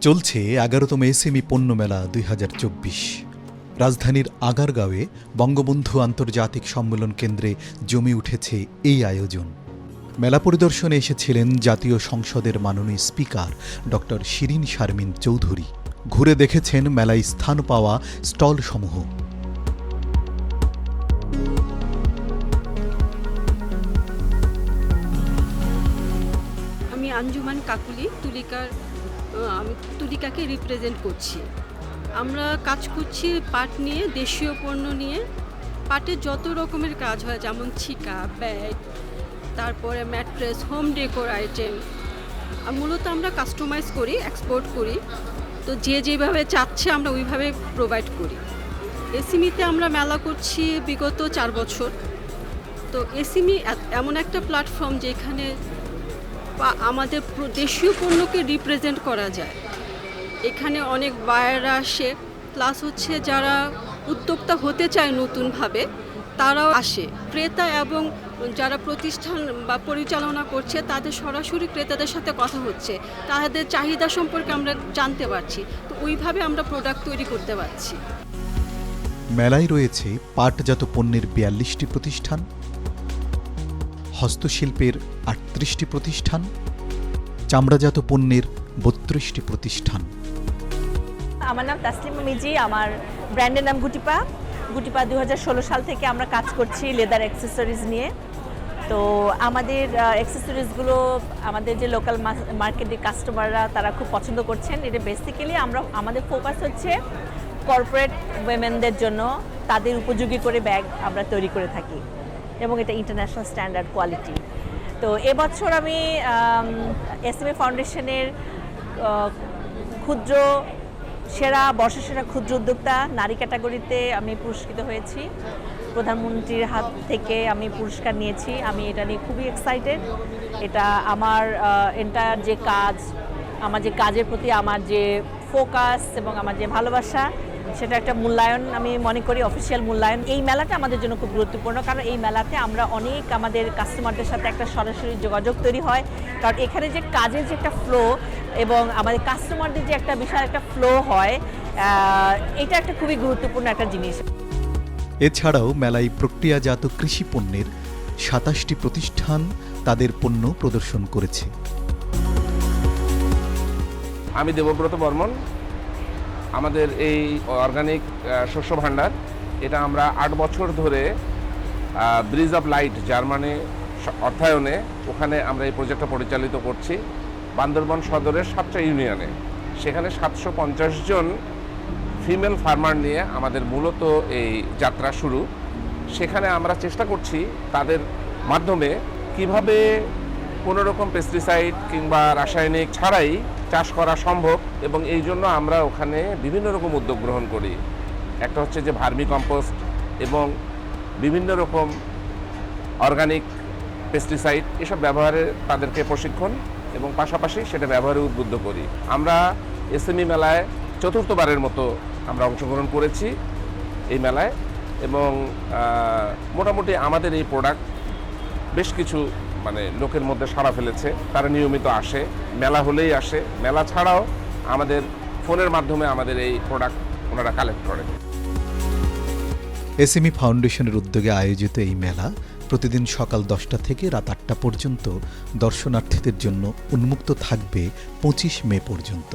চলছে এগারোতম এসএমই পণ্য মেলা দুই হাজার চব্বিশ। রাজধানীর আগারগাঁওয়ে বঙ্গবন্ধু আন্তর্জাতিক সম্মেলন কেন্দ্রে জমে উঠেছে এই আয়োজন। মেলা পরিদর্শনে এসেছিলেন জাতীয় সংসদের মাননীয় স্পিকার ডক্টর শিরিন শারমিন চৌধুরী। ঘুরে দেখেছেন মেলায় স্থান পাওয়া স্টলসমূহ। আমি আঞ্জুমান কাকুলি, তুলিকার আমি তুলিকাকে রিপ্রেজেন্ট করছি। আমরা কাজ করছি পাট নিয়ে, দেশীয় পণ্য নিয়ে। পাটের যত রকমের কাজ হয়, যেমন ছিকা ব্যাগ তারপরে ম্যাট্রেস, হোম ডেকোর আইটেম। মূলত আমরা কাস্টমাইজ করি এক্সপোর্ট করি। তো যে যেভাবে চাচ্ছে, আমরা ওইভাবে প্রোভাইড করি। এসিমিতে আমরা মেলা করছি বিগত চার বছর। তো এসিমি এমন একটা প্ল্যাটফর্ম যেখানে বা আমাদের দেশীয় পণ্যকে রিপ্রেজেন্ট করা যায়। এখানে অনেক বায়াররা আসে প্লাস হচ্ছে যারা উদ্যোক্তা হতে চায় নতুনভাবে, তারাও আসে। ক্রেতা এবং যারা প্রতিষ্ঠান বা পরিচালনা করছে, তাদের সরাসরি ক্রেতাদের সাথে কথা হচ্ছে। তাদের চাহিদা সম্পর্কে আমরা জানতে পারছি। তো ওইভাবে আমরা প্রোডাক্ট তৈরি করতে পারছি। মেলায় রয়েছে পাটজাত পণ্যের বিয়াল্লিশটি প্রতিষ্ঠান হস্তশিল্পের আটত্রিশটি প্রতিষ্ঠান, চামড়াজাত পণ্যের বত্রিশটি প্রতিষ্ঠান। আমার নাম তাসলিমা মিজি আমার ব্র্যান্ডের নাম গুটিপা। গুটিপা দু হাজার ষোলো সাল থেকে আমরা কাজ করছি লেদার অ্যাক্সেসরিজ নিয়ে। তো আমাদের অ্যাক্সেসরিজগুলো, আমাদের যে লোকাল মার্কেটের কাস্টমাররা তারা খুব পছন্দ করছেন। এটা বেসিক্যালি আমরা, আমাদের ফোকাস হচ্ছে কর্পোরেট উইমেনদের জন্য। তাদের উপযোগী করে ব্যাগ আমরা তৈরি করে থাকি। এবং এটা ইন্টারন্যাশনাল স্ট্যান্ডার্ড কোয়ালিটি তো এবছর আমি এসএমএ ফাউন্ডেশনের ক্ষুদ্র সেরা বর্ষসেরা ক্ষুদ্র উদ্যোক্তা নারী ক্যাটাগরিতে আমি পুরস্কৃত হয়েছি। প্রধানমন্ত্রীর হাত থেকে আমি পুরস্কার নিয়েছি। আমি এটা নিয়ে খুবই এক্সাইটেড এটা আমার এন্টার যে কাজ, আমার যে কাজের প্রতি আমার যে ফোকাস এবং আমার যে ভালোবাসা সেটা একটা মূল্যায়ন আমি মনে করি অফিসিয়াল মূল্যায়ন। এই মেলাটা আমাদের জন্য খুব গুরুত্বপূর্ণ কারণ এই মেলাতে আমরা অনেক আমাদের কাস্টমারদের সাথে একটা সরাসরি যোগাযোগ তৈরি হয়। কারণ এখানে যে কাজের যে একটা ফ্লো এবং আমাদের কাস্টমারদের যে একটা বিশাল একটা ফ্লো হয় এটা একটা খুবই গুরুত্বপূর্ণ একটা জিনিস। এছাড়াও মেলায় প্রক্রিয়াজাত কৃষি পণ্যের সাতাশটি প্রতিষ্ঠান তাদের পণ্য প্রদর্শন করেছে। আমি দেবব্রত বর্মন আমাদের এই অর্গানিক শস্য ভাণ্ডার। এটা আমরা আট বছর ধরে ব্রিজ অফ লাইট জার্মানি অর্থায়নে ওখানে আমরা এই প্রজেক্টটা পরিচালিত করছি। বান্দরবন সদরের সাতটা ইউনিয়নে। সেখানে সাতশো পঞ্চাশ জন ফিমেল ফার্মার নিয়ে আমাদের মূলত এই যাত্রা শুরু। সেখানে আমরা চেষ্টা করছি তাদের মাধ্যমে কীভাবে কোনো রকম পেস্টিসাইড কিংবা রাসায়নিক ছাড়াই চাষ করা সম্ভব এবং এই জন্য আমরা ওখানে বিভিন্ন রকম উদ্যোগ গ্রহণ করি। একটা হচ্ছে যে ভার্মি কম্পোস্ট এবং বিভিন্ন রকম অর্গানিক পেস্টিসাইড এসব ব্যবহারে তাদেরকে প্রশিক্ষণ এবং পাশাপাশি সেটা ব্যবহারে উদ্বুদ্ধ করি। আমরা এসএমই মেলায় চতুর্থবারের মতো আমরা অংশগ্রহণ করেছি এই মেলায় এবং মোটামুটি আমাদের এই প্রোডাক্ট বেশ কিছু মানে লোকের মধ্যে সাড়া ফেলেছে, তারা নিয়মিত আসে, মেলা হলেই আসে। মেলা ছাড়াও আমাদের ফোনের মাধ্যমে আমাদের এই প্রোডাক্ট ওনারা কালেক্ট করে এসএমই ফাউন্ডেশনের উদ্যোগে আয়োজিত এই মেলা প্রতিদিন সকাল দশটা থেকে রাত আটটা পর্যন্ত দর্শনার্থীদের জন্য উন্মুক্ত থাকবে পঁচিশ মে পর্যন্ত।